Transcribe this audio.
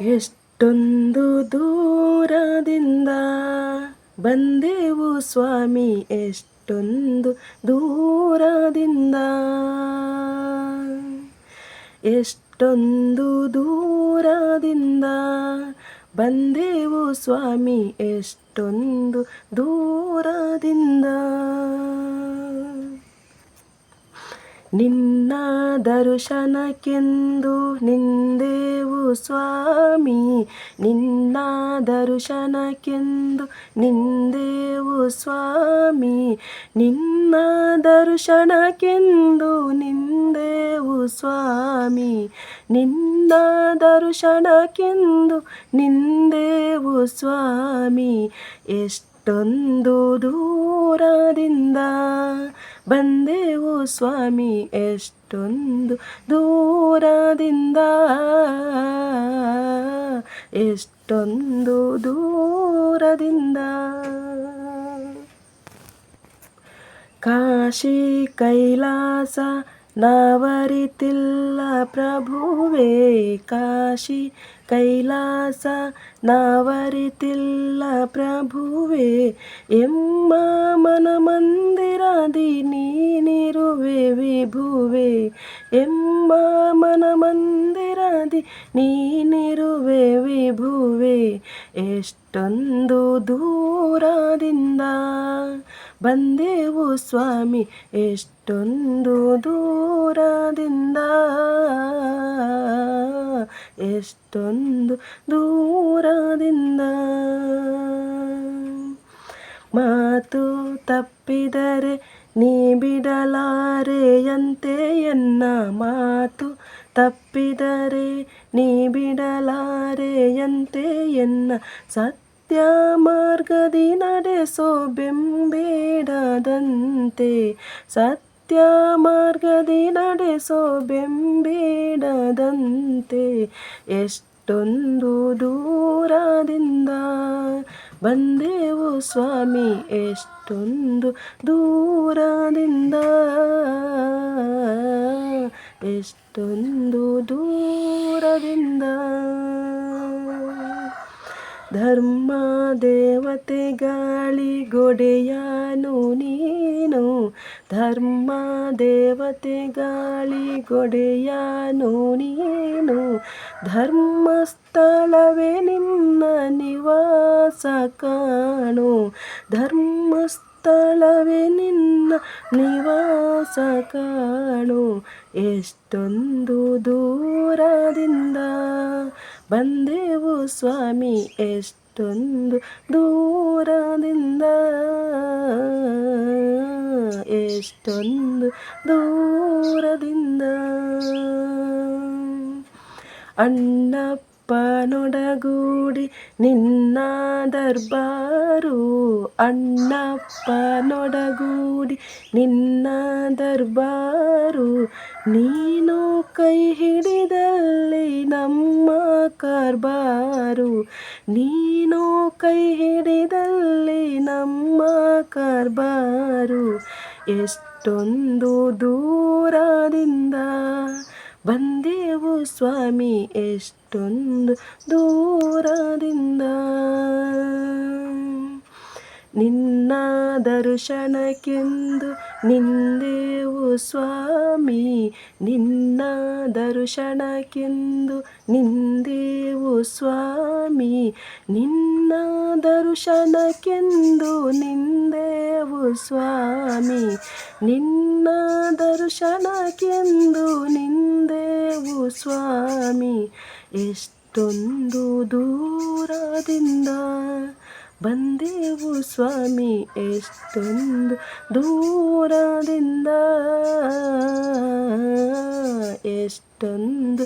ಎಷ್ಟೊಂದು ದೂರದಿಂದ ಬಂದೆವು ಸ್ವಾಮಿ ಎಷ್ಟೊಂದು ದೂರದಿಂದ. ಎಷ್ಟೊಂದು ದೂರದಿಂದ ಬಂದೆವು ಸ್ವಾಮಿ ಎಷ್ಟೊಂದು ದೂರದಿಂದ. ನಿನ್ನ ದರ್ಶನಕ್ಕೆಂದು ನಿಂದೆವು ಸ್ವಾಮಿ. ನಿನ್ನ ದರ್ಶನಕ್ಕೆಂದು ನಿಂದೆವು ಸ್ವಾಮಿ. ನಿನ್ನ ದರ್ಶನಕ್ಕೆಂದು ನಿಂದೆವು ಸ್ವಾಮಿ. ನಿನ್ನ ದರ್ಶನಕ್ಕೆಂದು ನಿಂದೆವು ಸ್ವಾಮಿ. ಎಷ್ಟೊಂದು ದೂರದಿಂದ ಬಂದೆವು ಸ್ವಾಮಿ ಎಷ್ಟೊಂದು ದೂರದಿಂದ. ಎಷ್ಟೊಂದು ದೂರದಿಂದ. ಕಾಶಿ ಕೈಲಾಸ ನಾವರಿತಿಲ್ಲ ಪ್ರಭುವೇ ಕಾಶಿ ಕೈಲಾಸ, ನಾವರಿತಿಲ್ಲ ಪ್ರಭುವೇ ಎಮ್ಮ ಮನ ಮಂದಿರದಿ ನೀನಿರುವೆ ವಿಭುವೆ ಎಮ್ಮ ಮನ ಮಂದಿರದಿ ನೀನಿರುವೆ ವಿಭುವೆ ಎಷ್ಟೊಂದು ದೂರದಿಂದ ಬಂದೆವು ಸ್ವಾಮಿ, ಎಷ್ಟೊಂದು ದೂರದಿಂದ. ಎಷ್ಟೊಂದು ದೂರದಿಂದ. ಮಾತು ತಪ್ಪಿದರೆ ನೀ ಬಿಡಲಾರೆಯಂತೆ ಎನ್ನ. ಮಾತು ತಪ್ಪಿದರೆ ನೀ ಬಿಡಲಾರೆಯಂತೆ ಎನ್ನ. ಸತ್ಯ ಮಾರ್ಗದಿ ನಡೆಸೋ ಬೆಂಬೇಡದಂತೆ ಸತ್ಯ ಮಾರ್ಗದಿ ನಡೆಸೋ ಬೆಂಬೇಡದಂತೆ ಎಷ್ಟೊಂದು ದೂರದಿಂದ ಬಂದೆವು ಸ್ವಾಮಿ ಎಷ್ಟೊಂದು ದೂರದಿಂದ ಎಷ್ಟೊಂದು ದೂರದಿಂದ ಧರ್ಮ ದೇವತೆ ಗಾಳಿ ಗೊಡೆಯಾನು ನೀನು. ಧರ್ಮ ದೇವತೆ ಗಾಳಿ ಗೊಡೆಯಾನು ನೀನು. ಧರ್ಮಸ್ಥಳವೇ ನಿನ್ನ ನಿವಾಸ ಕಾಣು. ಧರ್ಮಸ್ಥಳವೇ ನಿನ್ನ ನಿವಾಸ ಕಾಣು. ಎಷ್ಟೊಂದು ದೂರದಿಂದ ಬಂದೆವು ಸ್ವಾಮಿ ಎಷ್ಟೊಂದು ದೂರದಿಂದ. ಎಷ್ಟೊಂದು ದೂರದಿಂದ. ಅಣ್ಣಪ್ಪನೊಡಗೂಡಿ ನಿನ್ನ ದರ್ಬಾರು ಅಣ್ಣಪ್ಪನೊಡಗೂಡಿ ನಿನ್ನ ದರ್ಬಾರು ನೀನು ಕೈ ಹಿಡಿದಲ್ಲಿ ನಮ್ಮ ಕಾರ್ಬಾರು ನೀನು ಕೈ ಹಿಡಿದಲ್ಲಿ ನಮ್ಮ ಕಾರ್ಬಾರು ಎಷ್ಟೊಂದು ದೂರದಿಂದ ಬಂದೆವು ಸ್ವಾಮಿ ಎಷ್ಟೊಂದು ದೂರದಿಂದ. ನಿನ್ನ ದರ್ಶನಕ್ಕೆಂದು ನಿಂದೆವು ಸ್ವಾಮಿ ನಿನ್ನ ದರ್ಶನಕ್ಕೆಂದು ನಿಂದೆವು ಸ್ವಾಮಿ ನಿನ್ನ ದರ್ಶನಕ್ಕೆಂದು ನಿಂದೇವು ಸ್ವಾಮಿ ನಿನ್ನ ದರ್ಶನಕ್ಕೆಂದು ನಿಂದೇವು ಸ್ವಾಮಿ, ಎಷ್ಟೊಂದು ದೂರದಿಂದ ಬಂದೆವು ಸ್ವಾಮಿ ಎಷ್ಟೊಂದು ದೂರದಿಂದ ಎಷ್ಟೊಂದು